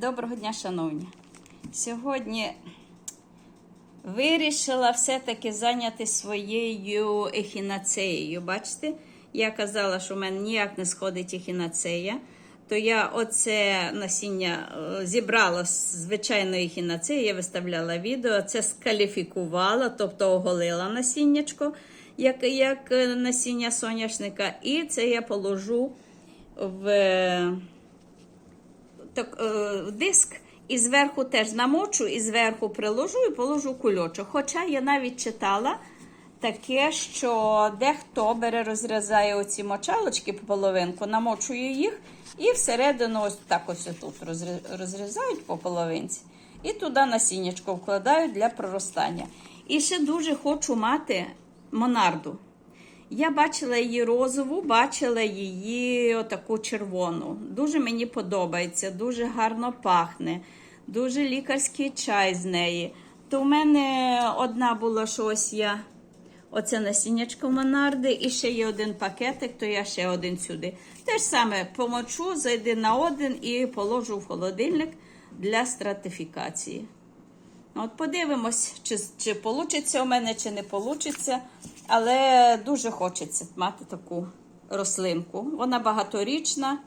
Доброго дня, шановні. Сьогодні вирішила все-таки зайняти своєю ехінацеєю. Бачите, я казала, що в мене ніяк не сходить ехінацея. То я оце насіння е, зібрала з звичайної ехінацеї, я виставляла відео, це скаліфікувала, тобто оголила насіннячко, як, як е, насіння соняшника. І це я положу в так, е, диск і зверху теж намочу, і зверху приложу і положу кульочок. Хоча я навіть читала таке, що дехто бере, розрізає оці мочалочки по половинку, намочує їх і всередину ось так ось тут розрізають по половинці. І туди насіннячко вкладають для проростання. І ще дуже хочу мати монарду. Я бачила її розову, бачила її отаку червону. Дуже мені подобається, дуже гарно пахне, дуже лікарський чай з неї. То в мене одна була, що ось я оце насіннячко монарди, і ще є один пакетик, то я ще один сюди. Те ж саме помочу, зайди на один і положу в холодильник для стратифікації. От подивимось, чи, чи вийде у мене, чи не вийде. Але дуже хочеться мати таку рослинку. Вона багаторічна.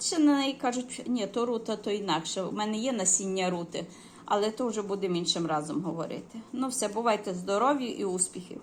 Ще на неї кажуть, ні, то рута, то інакше. У мене є насіння рути, але то вже будемо іншим разом говорити. Ну все, бувайте здорові і успіхів.